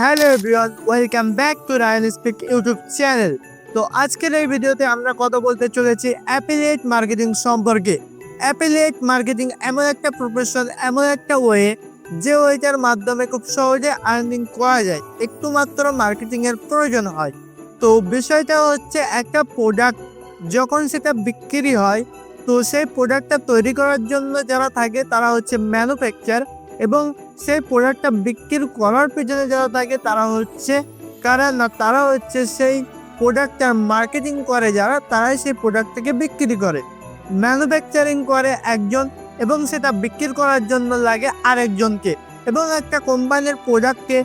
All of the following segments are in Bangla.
Hello everyone, welcome back to Rayan speak YouTube channel. তো আজকের এই ভিডিওতে আমরা কথা বলতে চলেছি অ্যাপিলিয়েট মার্কেটিং সম্পর্কে। অ্যাপিলিয়েট মার্কেটিং এমন একটা প্রফেশন এমন একটা ওয়ে যে ওয়েটার মাধ্যমে খুব সহজে আর্নিং করা যায় একটু মাত্র মার্কেটিংয়ের প্রয়োজন হয়। তো বিষয়টা হচ্ছে একটা প্রোডাক্ট যখন সেটা বিক্রি হয়, তো সেই প্রোডাক্টটা তৈরি করার জন্য যারা থাকে তারা হচ্ছে ম্যানুফ্যাকচার এবং সেই প্রোডাক্টটা বিক্রি করার পিছনে যারা থাকে, তারা হচ্ছে কারা? না, তারা হচ্ছে সেই প্রোডাক্টটার মার্কেটিং করে যারা, তারাই সেই প্রোডাক্টটাকে বিক্রি করে। ম্যানুফ্যাকচারিং করে একজন এবং সেটা বিক্রি করার জন্য লাগে আরেকজনকে। এবং একটা কোম্পানির প্রোডাক্টকে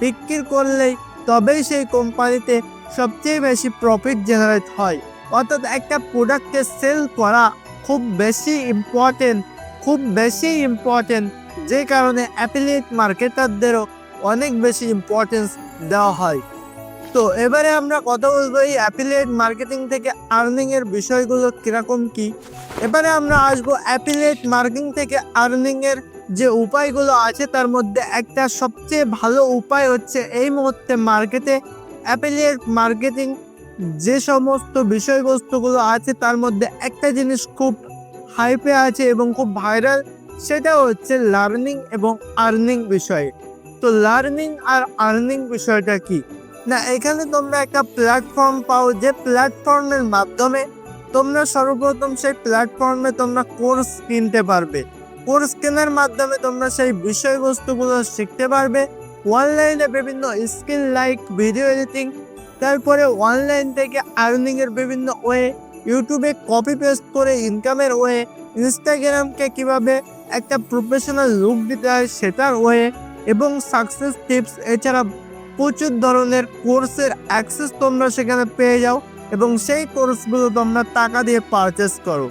বিক্রি করলেই তবেই সেই কোম্পানিতে সবচেয়ে বেশি প্রফিট জেনারেট হয়। অর্থাৎ একটা প্রোডাক্টকে সেল করা খুব বেশি ইম্পর্টেন্ট খুব বেশি ইম্পর্টেন্ট যে কারণে অ্যাপিলিয়েট মার্কেটারদেরও অনেক বেশি ইম্পর্টেন্স দেওয়া হয়। তো এবারে আমরা কথা বলব এই অ্যাপিলিয়েট মার্কেটিং থেকে আর্নিং এর বিষয়গুলো কীরকম কি? এবারে আমরা আসব অ্যাপিলিয়েট মার্কেটিং থেকে আর্নিং এর যে উপায়গুলো আছে তার মধ্যে একটা সবচেয়ে ভালো উপায় হচ্ছে এই মুহূর্তে মার্কেটে অ্যাপিলিয়েট মার্কেটিং যে সমস্ত বিষয়বস্তুগুলো আছে তার মধ্যে একটা জিনিস খুব হাইপে আছে এবং খুব ভাইরাল সেটা হচ্ছে লার্নিং এবং আর্নিং বিষয়। তো লার্নিং আর আর্নিং বিষয়টা কি? না, এখানে তোমরা একটা প্ল্যাটফর্ম পাও যে প্ল্যাটফর্মের মাধ্যমে তোমরা সর্বপ্রথম সেই প্ল্যাটফর্মে তোমরা কোর্স কিনতে পারবে। কোর্স কেনার মাধ্যমে তোমরা সেই বিষয়বস্তুগুলো শিখতে পারবে। অনলাইনে বিভিন্ন স্কিল লাইক ভিডিও এডিটিং তারপরে অনলাইন থেকে আর্নিংয়ের বিভিন্ন ওয়ে ইউটিউবে কপি পেস্ট করে ইনকামের ওয়ে ইনস্টাগ্রামকে কীভাবে একটা প্রফেশনাল লুক দিতে হয় সেটার ওয়ে এবং সাকসেস টিপস এছাড়া প্রচুর ধরনের কোর্সের অ্যাক্সেস তোমরা সেখানে পেয়ে যাও এবং সেই কোর্সগুলো তোমরা টাকা দিয়ে পারচেস করো।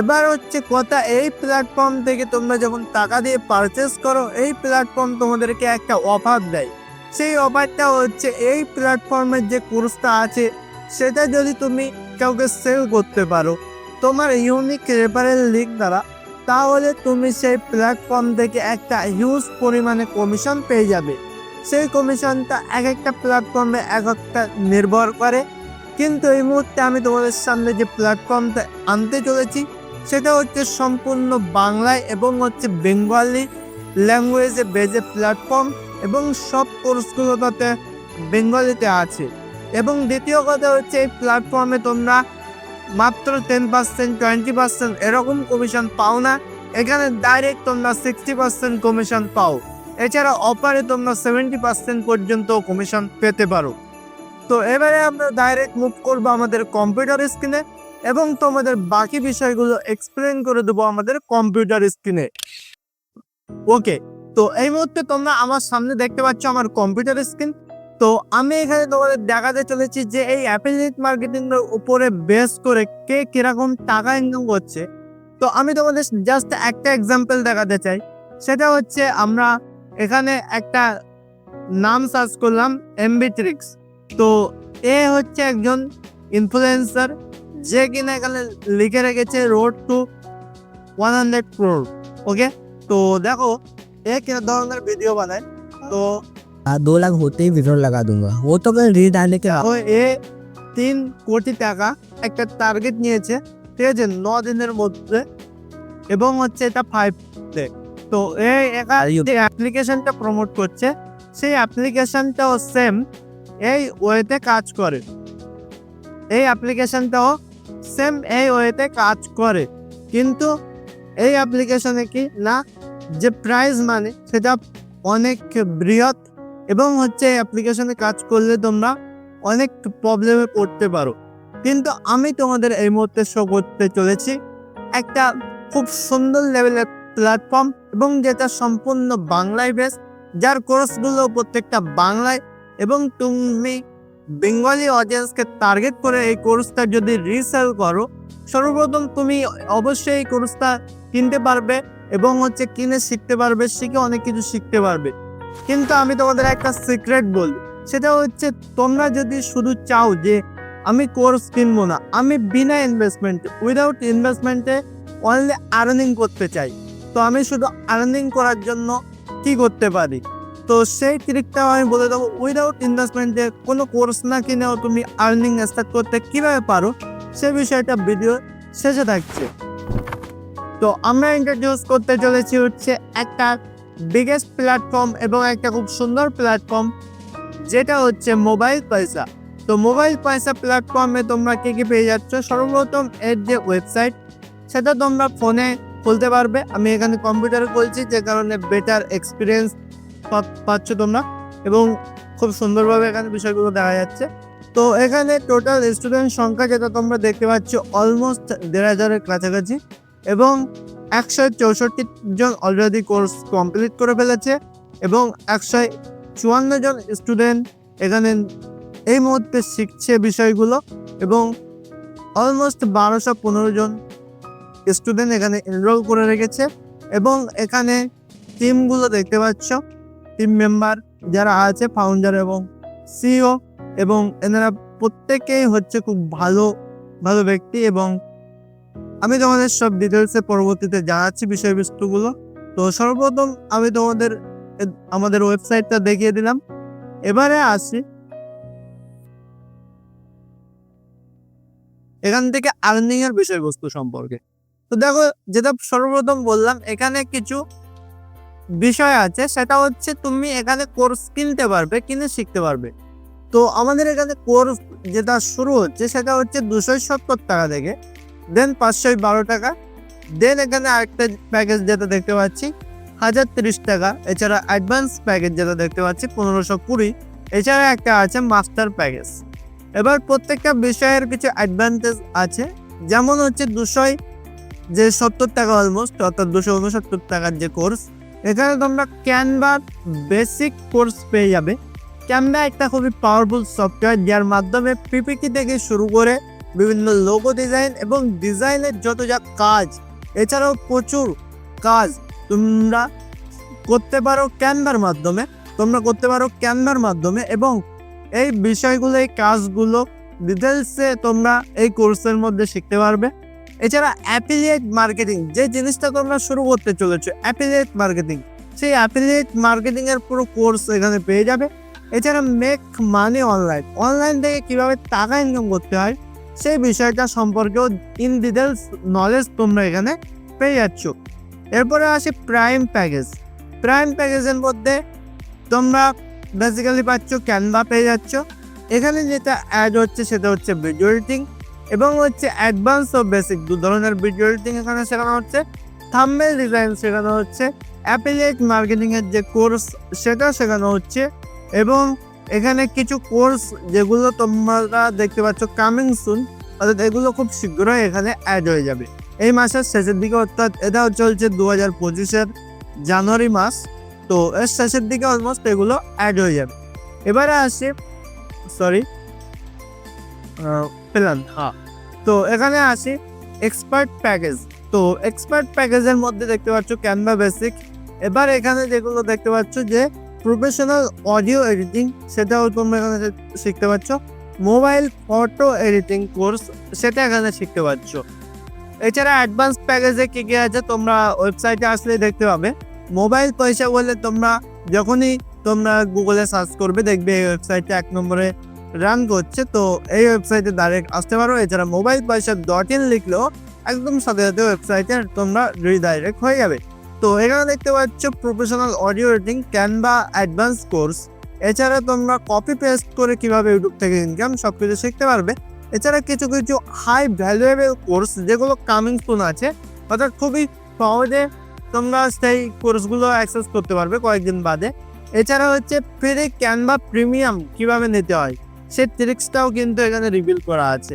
এবার হচ্ছে কথা এই প্ল্যাটফর্ম থেকে তোমরা যখন টাকা দিয়ে পারচেস করো, এই প্ল্যাটফর্ম তোমাদেরকে একটা অফার দেয়। সেই অফারটা হচ্ছে এই প্ল্যাটফর্মের যে কোর্সটা আছে, সেটা যদি তুমি কাউকে সেল করতে পারো, তোমার ইউনিক রেফারেল লিঙ্ক দ্বারা তাহলে তুমি সেই প্ল্যাটফর্ম থেকে একটা হিউজ পরিমাণে কমিশন পেয়ে যাবে। সেই কমিশনটা এক একটা প্ল্যাটফর্মে এক একটা নির্ভর করে। কিন্তু এই মুহূর্তে আমি তোমাদের সামনে যে প্ল্যাটফর্মটা আনতে চলেছি, সেটা হচ্ছে সম্পূর্ণ বাংলায় এবং হচ্ছে বেঙ্গলি ল্যাঙ্গুয়েজে বেজে প্ল্যাটফর্ম এবং সব কোর্সগুলো তাতে বেঙ্গলিতে আছে। এবং দ্বিতীয় কথা হচ্ছে এই প্ল্যাটফর্মে তোমরা মাত্র টেন পার্সেন্ট টোয়েন্টি পার্সেন্ট এরকম কমিশন পাও না। এখানে ডাইরেক্ট তোমরা সিক্সটি পার্সেন্ট কমিশন পাও। এছাড়া অপারে তোমরা সেভেন্টি পার্সেন্ট পর্যন্ত কমিশন পেতে পারো। তো এবারে আমরা ডাইরেক্ট মুভ করব আমাদের কম্পিউটার স্ক্রিনে এবং তোমাদের বাকি বিষয়গুলো এক্সপ্লেন করে দেবো আমাদের কম্পিউটার স্ক্রিনে ওকে তো এই মুহূর্তে তোমরা আমার সামনে দেখতে পাচ্ছ আমার কম্পিউটার স্ক্রিন তো আমি এখানে তোমাদের দেখাতে চলেছি যে এই অ্যাফিলিয়েট মার্কেটিং এর উপরে বেস করে কে কীরকম টাকা ইনকাম করছে। তো আমি তোমাদের জাস্ট একটা এক্সাম্পল দেখাতে চাই। সেটা হচ্ছে আমরা এখানে একটা নাম সার্চ করলাম এমবিট্রিক্স তো এ হচ্ছে একজন ইনফ্লুয়েন্সার যে কিনা এখানে লিখে রেখেছে road to one hundred crore okay তো দেখো, এ কিনা ধরনের ভিডিও বানায়। তো दो लाख होते ही विड्रॉल लगा दूंगा वो तो मैं रीड डालने के ও এ তিন কোটি টাকা একটা টার্গেট নিয়েছে ঠিক আছে ন দিনের মধ্যে এবং হচ্ছে এটা ফাইভ ডে তো এ একা আইয়ো। যে অ্যাপ্লিকেশনটা প্রমোট করছে সেই অ্যাপ্লিকেশনটাও সেম এই ওয়েতে কাজ করে এই অ্যাপ্লিকেশনটাও সেম এই ওয়েতে কাজ করে কিন্তু এই অ্যাপ্লিকেশনে কি না যে প্রাইস মানে সেটা অনেক বৃহৎ এবং হচ্ছে অ্যাপ্লিকেশনে কাজ করলে তোমরা অনেক প্রবলেমে পড়তে পারো। কিন্তু আমি তোমাদের এই মুহূর্তে শো করতে চলেছি একটা খুব সুন্দর লেভেলের প্ল্যাটফর্ম এবং যেটা সম্পূর্ণ বাংলায় বেস যার কোর্সগুলো প্রত্যেকটা বাংলায় এবং তুমি বেঙ্গলি অডিয়েন্সকে টার্গেট করে এই কোর্সটা যদি রিসেল করো, সর্বপ্রথম তুমি অবশ্যই এই কোর্সটা কিনতে পারবে এবং হচ্ছে কিনে শিখতে পারবে, শিখে অনেক কিছু শিখতে পারবে। কিন্তু আমি তোমাদের একটা সিক্রেট বলি। সেটা হচ্ছে তোমরা যদি শুধু চাও যে আমি কোর্স কিনবো না, আমি বিনা ইনভেস্টমেন্টে উইদাউট ইনভেস্টমেন্টে অনলি আর্নিং করতে চাই। তো আমি শুধু আর্নিং করার জন্য কি করতে পারি? তো সেই ট্রিকটাও আমি বলে দেবো উইদাউট ইনভেস্টমেন্টে কোনো কোর্স না কিনেও তুমি আর্নিং স্টার্ট করতে কীভাবে পারো? সে বিষয়টা ভিডিও শেষে থাকছে। তো আমরা ইন্ট্রোডিউস করতে চলেছি হচ্ছে একটা বিগেস্ট প্ল্যাটফর্ম এবং একটা খুব সুন্দর প্ল্যাটফর্ম যেটা হচ্ছে মোবাইল পয়সা তো মোবাইল পয়সা প্ল্যাটফর্মে তোমরা কী কী পেয়ে যাচ্ছ? সর্বপ্রথম এর যে ওয়েবসাইট সেটা তোমরা ফোনে খুলতে পারবে। আমি এখানে কম্পিউটারে খুলছি, যে কারণে বেটার এক্সপিরিয়েন্স পাচ্ছ তোমরা এবং খুব সুন্দরভাবে এখানে বিষয়গুলো দেখা যাচ্ছে। তো এখানে টোটাল স্টুডেন্ট সংখ্যা যেটা তোমরা দেখতে পাচ্ছ অলমোস্ট দেড় হাজারের কাছাকাছি এবং একশো চৌষট্টি জন অলরেডি কোর্স কমপ্লিট করে ফেলেছে এবং একশো চুয়ান্ন জন স্টুডেন্ট এখানে এই মুহূর্তে শিখছে বিষয়গুলো এবং অলমোস্ট বারোশো পনেরো জন স্টুডেন্ট এখানে এনরোল করে রেখেছে এবং এখানে টিমগুলো দেখতে পাচ্ছ। টিম মেম্বার যারা আছে ফাউন্ডার এবং সিও এবং এনারা প্রত্যেকেই হচ্ছে খুব ভালো ভালো ব্যক্তি এবং আমি তোমাদের সব ডিটেলসে পরবর্তীতে জানাচ্ছি বিষয়বস্তুগুলো। তো সর্বপ্রথম আমি তোমাদের আমাদের ওয়েবসাইটটা দেখিয়ে দিলাম। এবারে আসি। এখান থেকে আর্নিং এর বিষয়বস্তু সম্পর্কে। তো দেখো, যেটা সর্বপ্রথম বললাম, এখানে কিছু বিষয় আছে। সেটা হচ্ছে তুমি এখানে কোর্স কিনতে পারবে, কিনে শিখতে পারবে। তো আমাদের এখানে কোর্স যেটা শুরু হচ্ছে, সেটা হচ্ছে দুশো সত্তর টাকা থেকে। দেন পাঁচশো বারো টাকা। দেন এখানে আরেকটা প্যাকেজ যেটা দেখতে পাচ্ছি, হাজার তিরিশ টাকা। এছাড়া অ্যাডভান্স প্যাকেজ যেটা দেখতে পাচ্ছি, পনেরোশো কুড়ি। এছাড়া একটা আছে মাস্টার প্যাকেজ এবার প্রত্যেকটা বিষয়ের কিছু অ্যাডভান্টেজ আছে। যেমন হচ্ছে দুশোয় যে সত্তর টাকা অলমোস্ট অর্থাৎ দুশো উনসত্তর টাকার যে কোর্স এখানে তোমরা ক্যানভার বেসিক কোর্স পেয়ে যাবে। ক্যানভা একটা খুবই পাওয়ারফুল সফটওয়্যার যার মাধ্যমে পিপিটি থেকে শুরু করে বিভিন্ন লোগো ডিজাইন এবং ডিজাইনের যত যা কাজ, এছাড়াও প্রচুর কাজ তোমরা করতে পারো ক্যানভার মাধ্যমে। তোমরা করতে পারো ক্যানভার মাধ্যমে এবং এই বিষয়গুলো, এই কাজগুলো ডিটেলসে তোমরা এই কোর্সের মধ্যে শিখতে পারবে। এছাড়া অ্যাফিলিয়েট মার্কেটিং যে জিনিসটা তোমরা শুরু করতে চলেছো অ্যাফিলিয়েট মার্কেটিং সেই অ্যাফিলিয়েট মার্কেটিংয়ের পুরো কোর্স এখানে পেয়ে যাবে। এছাড়া মেক মানি অনলাইন অনলাইন থেকে কীভাবে টাকা ইনকাম করতে হয় সেই বিষয়টা সম্পর্কেও ইন ডিটেলস নলেজ তোমরা এখানে পেয়ে যাচ্ছ। এরপরে আসি প্রাইম প্যাকেজ প্রাইম প্যাকেজের মধ্যে তোমরা বেসিক্যালি পাচ্ছ ক্যানভা পেয়ে যাচ্ছ। এখানে যেটা অ্যাড হচ্ছে সেটা হচ্ছে ভিডিও এডিটিং এবং হচ্ছে অ্যাডভান্স ও বেসিক দু ধরনের ভিডিও এডিটিং এখানে শেখানো হচ্ছে। থাম্বেল ডিজাইন শেখানো হচ্ছে। অ্যাপিলিয়েট মার্কেটিংয়ের যে কোর্স সেটা শেখানো হচ্ছে এবং এখানে কিছু কোর্স যেগুলো তোমরা দেখতে পাচ্ছ কামিং সুন অর্থাৎ এগুলো খুব শীঘ্রই এখানে অ্যাড হয়ে যাবে। এই মাসের শেষের দিকে অর্থাৎ এটাও চলছে দু হাজার পঁচিশের জানুয়ারি মাস, তো এর শেষের দিকে অলমোস্ট এগুলো অ্যাড হয়ে যাবে। এবারে আসি সরি প্ল্যান হ্যাঁ। তো এখানে আসি এক্সপার্ট প্যাকেজ তো এক্সপার্ট প্যাকেজের মধ্যে দেখতে পাচ্ছ ক্যানভা বেসিক এবার এখানে যেগুলো দেখতে পাচ্ছ যে প্রফেশনাল অডিও এডিটিং, সেটাও তোমরা এখানে শিখতে পাচ্ছ মোবাইল ফটো এডিটিং কোর্স, সেটা এখানে শিখতে পাচ্ছ এছাড়া অ্যাডভান্স প্যাকেজে কী কী আছে, তোমরা ওয়েবসাইটে আসলে দেখতে পাবে। মোবাইল পয়সা বলে তোমরা যখনই তোমরা গুগলে সার্চ করবে, দেখবে এই ওয়েবসাইটটা এক নম্বরে রান করছে। তো এই ওয়েবসাইটে ডাইরেক্ট আসতে পারো। এছাড়া মোবাইল পয়সা ডট ইন লিখলেও একদম সাথে সাথে ওয়েবসাইটে তোমরা রিডাইরেক্ট হয়ে যাবে। তো এখানে দেখতে পাচ্ছ professional audio editing Canva advance course এছাড়া তোমরা কপি পেস্ট করে কীভাবে ইউটিউব থেকে ইনকাম সব কিছু শিখতে পারবে। এছাড়া কিছু কিছু হাই ভ্যালুয়েবল কোর্স যেগুলো কামিং সুন আছে, অর্থাৎ খুবই সহজে তোমরা সেই কোর্সগুলো অ্যাক্সেস করতে পারবে কয়েকদিন বাদে। এছাড়া হচ্ছে ফ্রি ক্যানভা প্রিমিয়াম কীভাবে নিতে হয়, সেই ট্রিক্সটাও কিন্তু এখানে রিভিল করা আছে।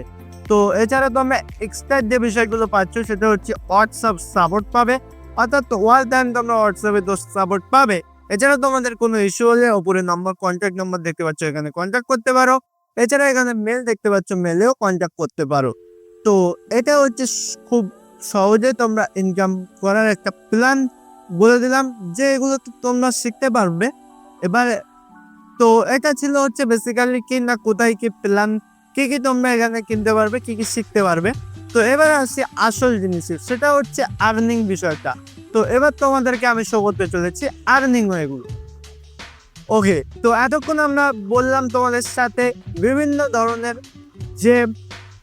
তো এছাড়া তোমরা এক্সট্রা যে বিষয়গুলো পাচ্ছ, সেটা হচ্ছে হোয়াটসঅ্যাপ সাপোর্ট পাবে। অর্থাৎ ওয়াল টাইম তোমরা হোয়াটসঅ্যাপে তো সাপোর্ট পাবে। এছাড়া তোমাদের কোনো ইস্যু হলে ওপরে নম্বর কন্ট্যাক্ট নাম্বার দেখতে পাচ্ছ, এখানে কন্ট্যাক্ট করতে পারো। এছাড়া এখানে মেল দেখতে পাচ্ছ মেলেও কন্ট্যাক্ট করতে পারো। তো এটা হচ্ছে খুব সহজে তোমরা ইনকাম করার একটা প্ল্যান বলে দিলাম, যে এগুলো তোমরা শিখতে পারবে। এবার, তো এটা ছিল হচ্ছে বেসিক্যালি কি না, কোথায় কি প্ল্যান কি কি তোমরা এখানে কিনতে পারবে, কি কি শিখতে পারবে। তো এবার আসছি আসল জিনিসে, সেটা হচ্ছে আর্নিং বিষয়টা। তো এবার তোমাদেরকে আমি শো করতে চলেছি আর্নিং এগুলো। ওকে তো এতক্ষণ আমরা বললাম তোমাদের সাথে বিভিন্ন ধরনের যে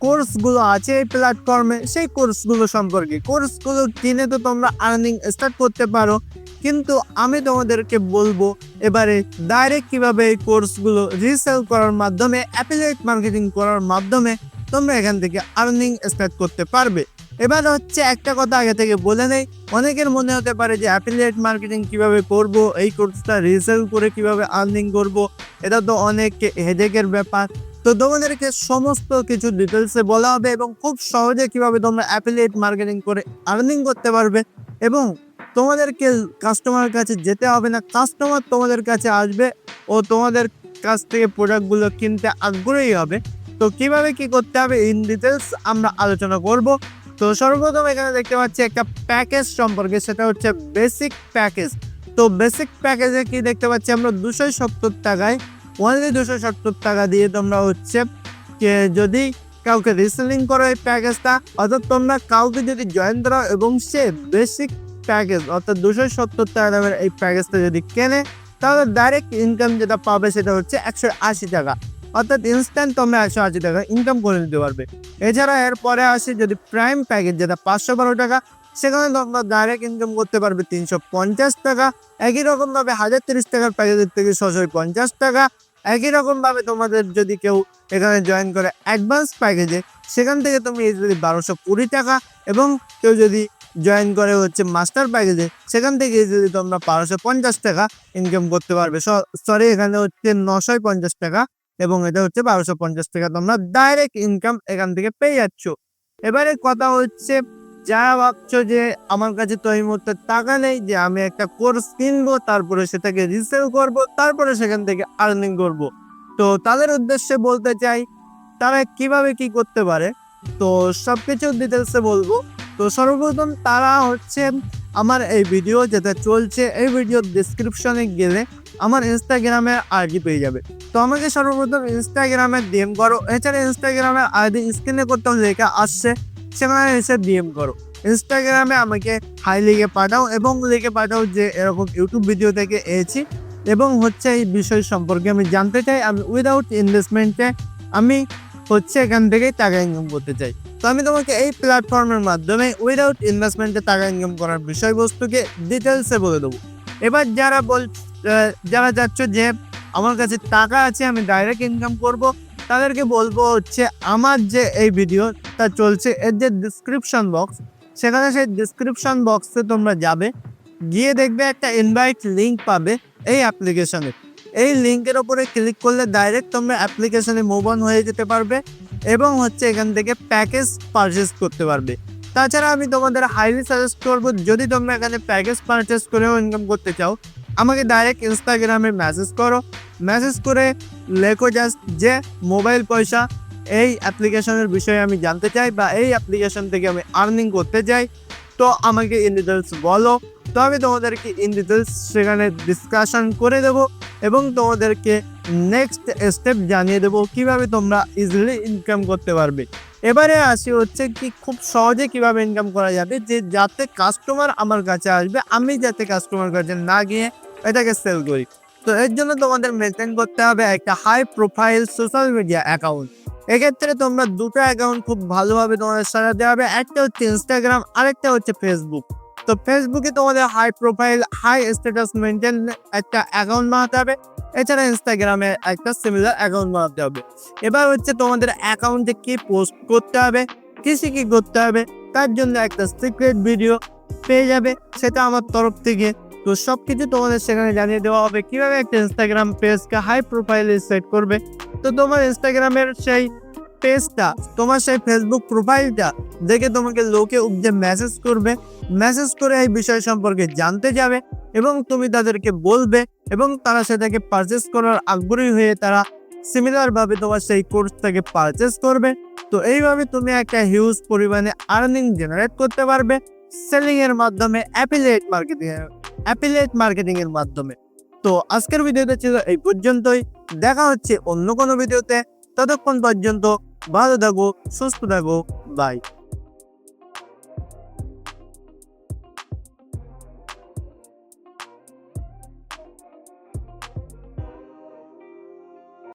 কোর্সগুলো আছে এই প্ল্যাটফর্মে সেই কোর্সগুলো সম্পর্কে। কোর্সগুলো কিনে তো তোমরা আর্নিং স্টার্ট করতে পারো, কিন্তু আমি তোমাদেরকে বলব এবারে ডাইরেক্ট কীভাবে এই কোর্সগুলো রিসেল করার মাধ্যমে অ্যাফিলিয়েট মার্কেটিং করার মাধ্যমে তোমরা এখান থেকে আর্নিং স্টার্ট করতে পারবে। এবার হচ্ছে একটা কথা আগে থেকে বলে নেই, অনেকের মনে হতে পারে যে অ্যাফিলিয়েট মার্কেটিং কীভাবে করব, এই কোর্সটা রিসেল করে কীভাবে আর্নিং করব, এটা তো অনেক হেডেকের ব্যাপার। তো তোমাদেরকে সমস্ত কিছু ডিটেলসে বলা হবে এবং খুব সহজে কীভাবে তোমরা অ্যাফিলিয়েট মার্কেটিং করে আর্নিং করতে পারবে এবং তোমাদেরকে কাস্টমারের কাছে যেতে হবে না। কাস্টমার তোমাদের কাছে আসবে ও তোমাদের কাছ থেকে প্রোডাক্টগুলো কিনতে আগ্রহী হবে। তো কীভাবে কি করতে হবে ইন ডিটেলস আমরা আলোচনা করব। তো সর্বপ্রথম এখানে দেখতে পাচ্ছি একটা প্যাকেজ সম্পর্কে, সেটা হচ্ছে বেসিক প্যাকেজ তো বেসিক প্যাকেজে কি দেখতে পাচ্ছি আমরা দুশো সত্তর টাকায় অনলি দুশো সত্তর টাকা দিয়ে তোমরা হচ্ছে যদি কাউকে রিসেলিং করো এই প্যাকেজটা অর্থাৎ তোমরা কাউকে যদি জয়েন করো এবং সে বেসিক প্যাকেজ অর্থাৎ দুশো সত্তর টাকা দামের এই প্যাকেজটা যদি কেনে, তাহলে ডাইরেক্ট ইনকাম যেটা পাবে সেটা হচ্ছে একশো আশি টাকা। অর্থাৎ ইনস্ট্যান্ট তোমরা একশো আশি টাকা ইনকাম করে নিতে পারবে। এছাড়া এরপরে আসে যদি প্রাইম প্যাকেজ যেটা পাঁচশো বারো টাকা, সেখানে তোমরা ডাইরেক্ট ইনকাম করতে পারবে তিনশো পঞ্চাশ টাকা। একই রকমভাবে হাজার তিরিশ টাকার প্যাকেজের থেকে ছশো পঞ্চাশ টাকা। একই রকমভাবে তোমাদের যদি কেউ এখানে জয়েন করে অ্যাডভান্স প্যাকেজে সেখান থেকে তুমি যদি বারোশো কুড়ি টাকা এবং কেউ যদি জয়েন করে হচ্ছে মাস্টার প্যাকেজে সেখান থেকে যদি তোমরা বারোশো পঞ্চাশ টাকা ইনকাম করতে পারবে। সরি এখানে হচ্ছে নশো পঞ্চাশ টাকা এবং এটা হচ্ছে বারোশো পঞ্চাশ টাকা তোমরা ডাইরেক্ট ইনকাম এখান থেকে পেয়ে যাচ্ছ। এবারে কথা হচ্ছে যারা ভাবছ যে আমার কাছে তো এই মুহূর্তে টাকা নেই, যে আমি একটা কোর্স কিনবো, তারপরে সেটাকে রিসেল করব, তারপরে সেখান থেকে আর্নিং করব। তো তাদের উদ্দেশ্যে বলতে চাই, তারা কীভাবে কি করতে পারে? তো সব কিছু ডিটেলসে বলব। তো সর্বপ্রথম তারা হচ্ছে আমার এই ভিডিও যেটা চলছে, এই ভিডিওর ডিসক্রিপশনে গেলে আমার ইনস্টাগ্রামের আইডি পেয়ে যাবে। তো আমাকে সর্বপ্রথম ইনস্টাগ্রামে ডিএম করো। এছাড়া ইনস্টাগ্রামের আইডি স্ক্রিনে করতেও লেখা আসছে। সেখানে এসে ডিএম করো। ইনস্টাগ্রামে আমাকে হাই লিখে পাঠাও এবং লিখে পাঠাও যে এরকম ইউটিউব ভিডিও থেকে এসেছি এবং হচ্ছে এই বিষয় সম্পর্কে আমি জানতে চাই। আমি উইদাউট ইনভেস্টমেন্টে আমি হচ্ছে এখান থেকেই টাকা ইনকাম করতে চাই। তো আমি তোমাকে এই প্ল্যাটফর্মের মাধ্যমে উইদাউট ইনভেস্টমেন্টে টাকা ইনকাম করার বিষয়বস্তুকে ডিটেলসে বলে দেবো। এবার যারা বল যারা যাচ্ছ যে আমার কাছে টাকা আছে, আমি ডাইরেক্ট ইনকাম করব তাদেরকে বলব হচ্ছে, আমার যে এই ভিডিও তা চলছে, এর যে ডিসক্রিপশন বক্স সেখানে সেই ডিসক্রিপশন বক্সে তোমরা যাবে, গিয়ে দেখবে একটা ইনভাইট লিঙ্ক পাবে এই অ্যাপ্লিকেশনে এই লিঙ্কের ওপরে ক্লিক করলে ডাইরেক্ট তোমরা অ্যাপ্লিকেশনে মুভ অন হয়ে যেতে পারবে এবং হচ্ছে এখান থেকে প্যাকেজ পারচেস করতে পারবে। তাছাড়া আমি তোমাদের হাইলি সাজেস্ট করব, যদি তোমরা এখানে প্যাকেজ পারচেস করেও ইনকাম করতে চাও, আমাকে ডাইরেক্ট ইনস্টাগ্রামে মেসেজ করো। মেসেজ করে লেখো জাস্ট যে মোবাইল পয়সা এই অ্যাপ্লিকেশনের বিষয়ে আমি জানতে চাই বা এই অ্যাপ্লিকেশন থেকে আমি আর্নিং করতে চাই, তো আমাকে ইন ডিটেলস বলো। তো আমি তোমাদেরকে ইন ডিটেলস সেখানে ডিসকাশন করে দেবো এবং তোমাদেরকে নেক্সট স্টেপ জানিয়ে দেবো কীভাবে তোমরা ইজিলি ইনকাম করতে পারবে। এবারে আসি হচ্ছে কি খুব সহজে কীভাবে ইনকাম করা যাবে যে যাতে কাস্টমার আমার কাছে আসবে, আমি যাতে কাস্টমার কাছে না গিয়ে এটাকে সেল করি। তো এর জন্য তোমাদের মেনটেন করতে হবে একটা high profile social media account এক্ষেত্রে তোমরা দুটো অ্যাকাউন্ট খুব ভালোভাবে তোমাদের সাজাতে হবে, একটা হচ্ছে ইনস্টাগ্রাম আরেকটা হচ্ছে ফেসবুক তো ফেসবুকে তোমাদের high profile high status maintain একটা অ্যাকাউন্ট বানাতে হবে, এছাড়া ইনস্টাগ্রামে একটা সিমিলার অ্যাকাউন্ট বানাতে হবে। এবার হচ্ছে তোমাদের অ্যাকাউন্টে কি পোস্ট করতে হবে, কিসে কি করতে হবে, তার জন্য একটা সিক্রেট ভিডিও পেয়ে যাবে, সেটা আমার তরফ থেকে তো সব কিছু তোমাদের সেখানে জানিয়ে দেওয়া হবে কীভাবে একটা ইনস্টাগ্রাম পেজকে হাই প্রোফাইলে সেট করবে। তো তোমার ইনস্টাগ্রামের সেই পেজটা তোমার সেই ফেসবুক প্রোফাইলটা দেখে তোমাকে লোকে উপজে মেসেজ করবে। মেসেজ করে এই বিষয় সম্পর্কে জানতে যাবে এবং তুমি তাদেরকে বলবে এবং তারা সেটাকে পারচেস করার আগ্রহী হয়ে তারা সিমিলার ভাবে তোমার সেই কোর্সটাকে পারচেস করবে। তো এইভাবে তুমি একটা হিউজ পরিমাণে আর্নিং জেনারেট করতে পারবে। সেলিং এর মাধ্যমে অ্যাপিলেট মার্কেটিং অ্যাপিলেট মার্কেটিং এর মাধ্যমে। তো আজকের ভিডিওতে ছিল এই পর্যন্তই। দেখা হচ্ছে অন্য কোনো ভিডিওতে। ততক্ষণ পর্যন্ত ভালো থাকো, সুস্থ থাকো। বাই